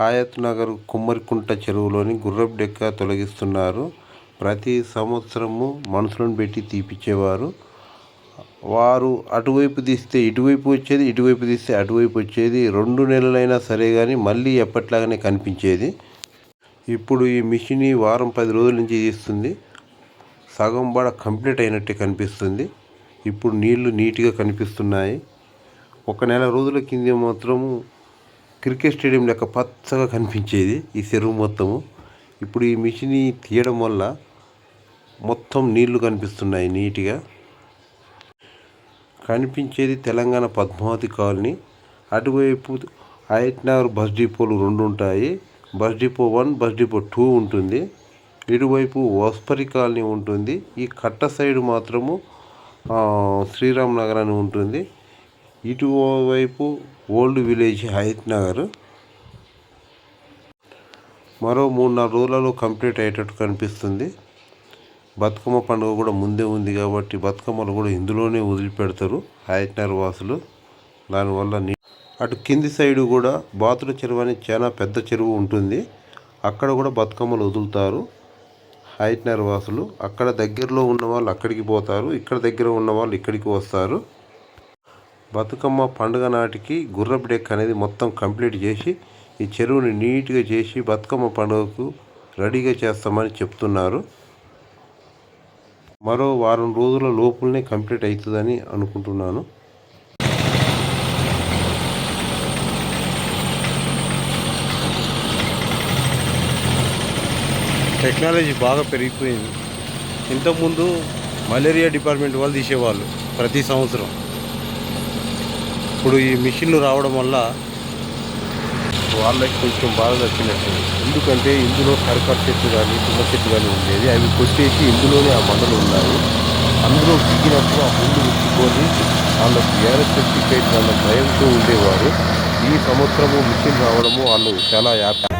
హయత్ నగర్ కుమ్మరికుంట చెరువులోని గుర్రపు డెక్క తొలగిస్తున్నారు. ప్రతి సంవత్సరము మనుషులను పెట్టి తీపిచ్చేవారు. వారు అటువైపు తీస్తే ఇటువైపు వచ్చేది ఇటువైపు తీస్తే అటువైపు వచ్చేది. రెండు నెలలైనా సరే కానీ మళ్ళీ ఎప్పట్లాగానే కనిపించేది. ఇప్పుడు ఈ మిషన్ వారం పది రోజుల నుంచి తీస్తుంది. సగం బడ కంప్లీట్ అయినట్టే కనిపిస్తుంది. ఇప్పుడు నీళ్ళు నీట్గా కనిపిస్తున్నాయి. ఒక నెల రోజుల కింద మాత్రము క్రికెట్ స్టేడియం లెక్క పచ్చగా కనిపించేది ఈ చెరువు మొత్తము. ఇప్పుడు ఈ మిషన్ తీయడం వల్ల మొత్తం నీళ్ళు కనిపిస్తున్నాయి నీట్గా. కనిపించేది తెలంగాణ పద్మావతి కాలనీ. అటువైపు నగర్ బస్ డిపోలు రెండు ఉంటాయి. Bus depot one bus depot two ఉంటుంది. ఇటువైపు వస్పరి కాలనీ ఉంటుంది. ఈ కట్ట సైడ్ మాత్రము శ్రీరామ్ నగర్ అని ఉంటుంది. ఇటువైపు ఓల్డ్ విలేజ్ హయత్ నగర్. మరో మూడు నాలుగు రోజులలో కంప్లీట్ అయ్యేటట్టు కనిపిస్తుంది. బతుకమ్మ పండుగ కూడా ముందే ఉంది కాబట్టి బతుకమ్మలు కూడా ఇందులోనే వదిలిపెడతారు హయత్నగర్ వాసులు. దానివల్ల నీ అటు కింది సైడు కూడా బాతుల చెరువు అని చాలా పెద్ద చెరువు ఉంటుంది. అక్కడ కూడా బతుకమ్మలు వదులుతారు హయత్నగర్ వాసులు. అక్కడ దగ్గరలో ఉన్న వాళ్ళు అక్కడికి పోతారు. ఇక్కడ దగ్గర ఉన్న వాళ్ళు ఇక్కడికి వస్తారు. బతుకమ్మ పండుగ నాటికి గుర్రపు డెక్ అనేది మొత్తం కంప్లీట్ చేసి ఈ చెరువుని నీట్గా చేసి బతుకమ్మ పండుగకు రెడీగా చేస్తామని చెప్తున్నారు. మరో వారం రోజుల లోపులనే కంప్లీట్ అవుతుందని అనుకుంటున్నాను. టెక్నాలజీ బాగా పెరిగిపోయింది. ఇంతకుముందు మలేరియా డిపార్ట్మెంట్ వాళ్ళు తీసేవాళ్ళు ప్రతి సంవత్సరం. ఇప్పుడు ఈ మిషన్లు రావడం వల్ల వాళ్ళకి కొంచెం బాధ నచ్చినట్టు ఎందుకంటే ఇందులో కరకర చెట్లు కానీ తుమ్మ చెట్లు కానీ ఉండేది. అవి కొట్టేసి ఇందులోనే ఆ మండలు ఉన్నాయి. అందులో దిగినప్పుడు ఆ ముందు ఉంచుకొని వాళ్ళకు ఏరో సర్టిఫికేట్ వాళ్ళ భయంతో ఉండేవారు. ఈ సంవత్సరము మిషన్ రావడము వాళ్ళు చాలా హ్యాపీ